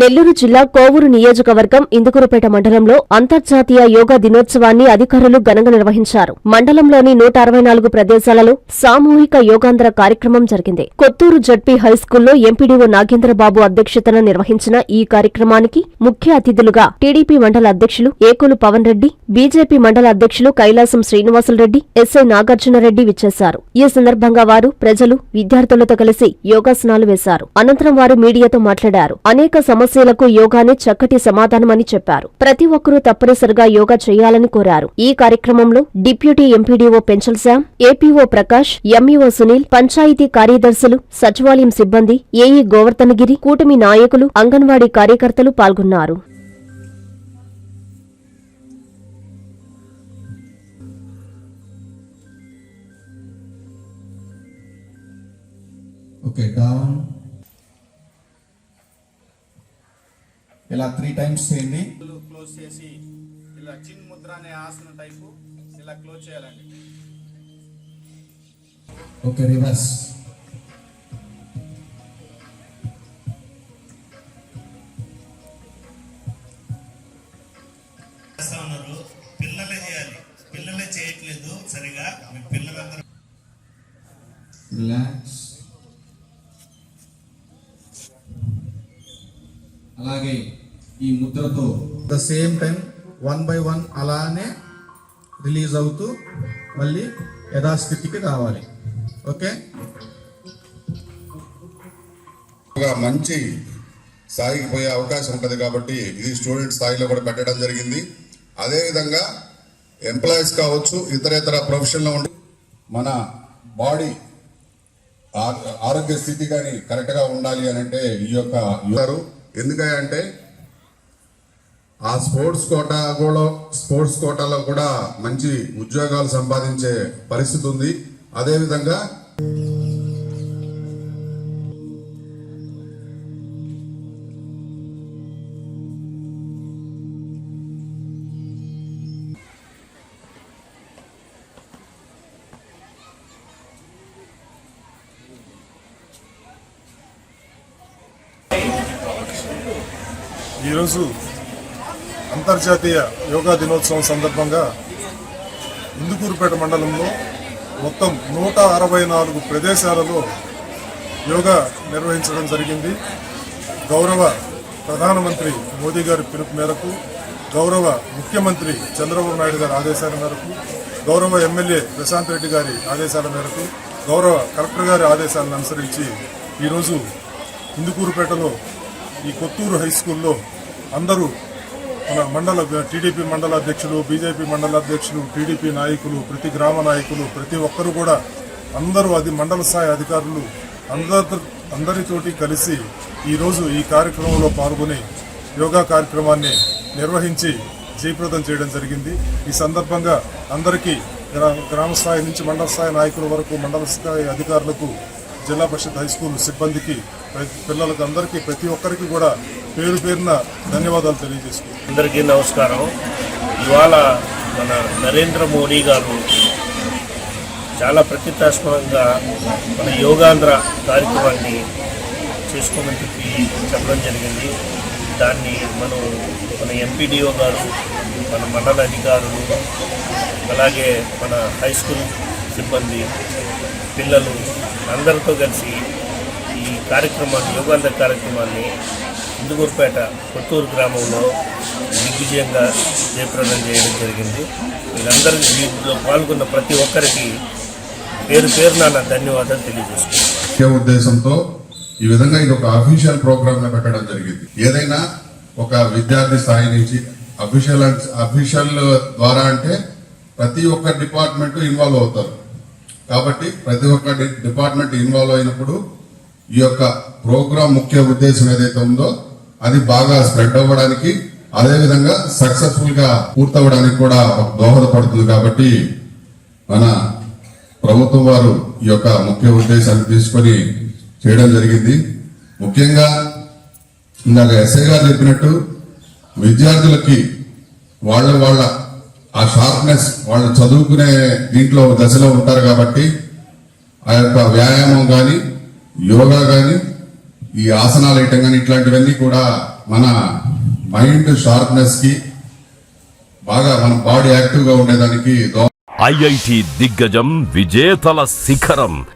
నెల్లూరు జిల్లా కోవూరు నియోజకవర్గం ఇందుకురుపేట మండలంలో అంతర్జాతీయ యోగా దినోత్సవాన్ని అధికారులు ఘనంగా నిర్వహించారు. మండలంలోని నూట అరవై నాలుగు ప్రదేశాలలో సామూహిక యోగాంధ్ర కార్యక్రమం జరిగింది. కొత్తూరు జడ్పీ హైస్కూల్లో ఎంపీడీఓ నాగేంద్రబాబు అధ్యక్షతన నిర్వహించిన ఈ కార్యక్రమానికి ముఖ్య అతిథులుగా టీడీపీ మండల అధ్యక్షులు ఏకులు పవన్ రెడ్డి బీజేపీ మండల అధ్యక్షులు కైలాసం శ్రీనివాసులరెడ్డి ఎస్ఐ నాగార్జునరెడ్డి విచ్చేశారు. ఈ సందర్భంగా వారు ప్రజలు విద్యార్థులతో కలిసి యోగాసనాలు వేశారు. అనంతరం వారు మీడియాతో మాట్లాడారు. అనేక సమస్యలకు యోగానే చక్కటి సమాధానమని చెప్పారు. ప్రతి ఒక్కరూ తప్పనిసరిగా యోగా చేయాలని కోరారు. ఈ కార్యక్రమంలో deputy MPDO Penchal Shyam APO Prakash MEO Sunil panchayati కార్యదర్శులు సచివాలయం సిబ్బంది ఏఈ గోవర్ధనగిరి కూటమి నాయకులు అంగన్వాడీ కార్యకర్తలు పాల్గొన్నారు. Okay, down. ఇలా త్రీ టైమ్స్ చేయండి. క్లోజ్ చేసి ఇలా చిన్ ముద్ర అనే ఆసన టైపు ఇలా క్లోజ్ చేయాలండి. ఓకే రివర్స్ చేస్తా ఉన్నారు. పిల్లలే చేయాలి. పిల్లలే చేయట్లేదు సరిగా. మీ పిల్లలందరూ రిలాక్స్ అలాగే ఈ ముద్రతో. The same time one by one అలానే రిలీజ్ అవుతూ మళ్ళీ యథాస్థితికి రావాలి. ఓకే ఒక మంచి స్థాయికి పోయే అవకాశం ఉంటుంది కాబట్టి ఇది స్టూడెంట్ స్థాయిలో కూడా పెట్టడం జరిగింది. అదేవిధంగా ఎంప్లాయీస్ కావచ్చు ఇతర ఇతర ప్రొఫెషన్లో ఉండి మన బాడీ ఆ- ఆరోగ్య స్థితి కానీ కరెక్ట్గా ఉండాలి అని అంటే ఈ యొక్క ఎందుకంటే ఆ స్పోర్ట్స్ కోటా కూడా స్పోర్ట్స్ కోటాలో కూడా మంచి ఉద్యోగాలు సంపాదించే పరిస్థితి ఉంది. అదేవిధంగా ఈరోజు అంతర్జాతీయ యోగా దినోత్సవం సందర్భంగా ఇందుకూరుపేట మండలంలో మొత్తం నూట అరవై నాలుగు ప్రదేశాలలో యోగా నిర్వహించడం జరిగింది. గౌరవ ప్రధానమంత్రి మోదీ గారి పిలుపు మేరకు గౌరవ ముఖ్యమంత్రి చంద్రబాబు నాయుడు గారి ఆదేశాల మేరకు గౌరవ ఎమ్మెల్యే ప్రశాంత్ రెడ్డి గారి ఆదేశాల మేరకు గౌరవ కలెక్టర్ గారి ఆదేశాలను అనుసరించి ఈరోజు ఇందుకూరుపేటలో ఈ కొత్తూరు హై స్కూల్లో అందరూ మన మండల టీడీపీ మండల అధ్యక్షులు బీజేపీ మండల అధ్యక్షులు టీడీపీ నాయకులు ప్రతి గ్రామ నాయకులు ప్రతి ఒక్కరు కూడా అందరూ అది మండల స్థాయి అధికారులు అందరి అందరితోటి కలిసి ఈరోజు ఈ కార్యక్రమంలో పాల్గొని యోగా కార్యక్రమాన్ని నిర్వహించి జయప్రదం చేయడం జరిగింది. ఈ సందర్భంగా అందరికీ గ్రా- గ్రామ స్థాయి నుంచి మండల స్థాయి నాయకుల వరకు మండల స్థాయి అధికారులకు జిల్లా పరిషత్ హై స్కూల్ సిబ్బందికి ప్రతి పిల్లలకు అందరికీ ప్రతి ఒక్కరికి కూడా పేరు పేరున ధన్యవాదాలు తెలియజేసుకుంటున్నాను. అందరికీ నమస్కారం. ఇవాళ మన నరేంద్ర మోడీ గారు చాలా ప్రతిష్టాత్మకంగా మన యోగాంధ్ర కార్యక్రమాన్ని చేసుకోమని చెప్పి చెప్పడం జరిగింది. దాన్ని మనం మన ఎంపీడీఓ గారు మన మండల అధికారులు అలాగే మన హై స్కూల్ సిబ్బంది పిల్లలు అందరితో కలిసి ఈ కార్యక్రమాన్ని యోగాంధ్ర కార్యక్రమాన్ని ఇందుకూరుపేట కొత్తూరు గ్రామంలో దిగ్విజయంగా జయప్రదం చేయడం జరిగింది. వీళ్ళందరూ వీటిలో పాల్గొన్న ప్రతి ఒక్కరికి పేరు పేరు నా ధన్యవాదాలు తెలియజేస్తున్నాను. ముఖ్య ఉద్దేశంతో ఈ విధంగా ఇది ఒక అఫీషియల్ ప్రోగ్రామ్గా పెట్టడం జరిగింది. ఏదైనా ఒక విద్యార్థి స్థాయి నుంచి అఫీషియల్ అఫీషియల్ ద్వారా అంటే ప్రతి ఒక్క డిపార్ట్మెంట్ ఇన్వాల్వ్ అవుతారు. కాబట్టి ప్రతి ఒక్క డిపార్ట్మెంట్ ఇన్వాల్వ్ అయినప్పుడు ఈ యొక్క ప్రోగ్రామ్ ముఖ్య ఉద్దేశం ఏదైతే ఉందో అది బాగా స్ప్రెడ్ అవ్వడానికి అదేవిధంగా సక్సెస్ఫుల్గా పూర్తవడానికి కూడా దోహదపడుతుంది కాబట్టి మన ప్రభుత్వం వారు ఈ యొక్క ముఖ్య ఉద్దేశాన్ని తీసుకొని చేయడం జరిగింది. ముఖ్యంగా ఇందాక ఎస్ఐ గారు చెప్పినట్టు విద్యార్థులకి వాళ్ళ వాళ్ళ ఆ షార్ప్నెస్ వాళ్ళు చదువుకునే దీంట్లో దశలో ఉంటారు కాబట్టి ఆ యొక్క వ్యాయామం కానీ యోగా కానీ ఈ ఆసనాలు వేయటం కానీ ఇట్లాంటివన్నీ కూడా మన మైండ్ షార్ప్నెస్కి బాగా మన బాడీ యాక్టివ్గా ఉండేదానికి ఐఐటి దిగ్గజం విజేతల శిఖరం.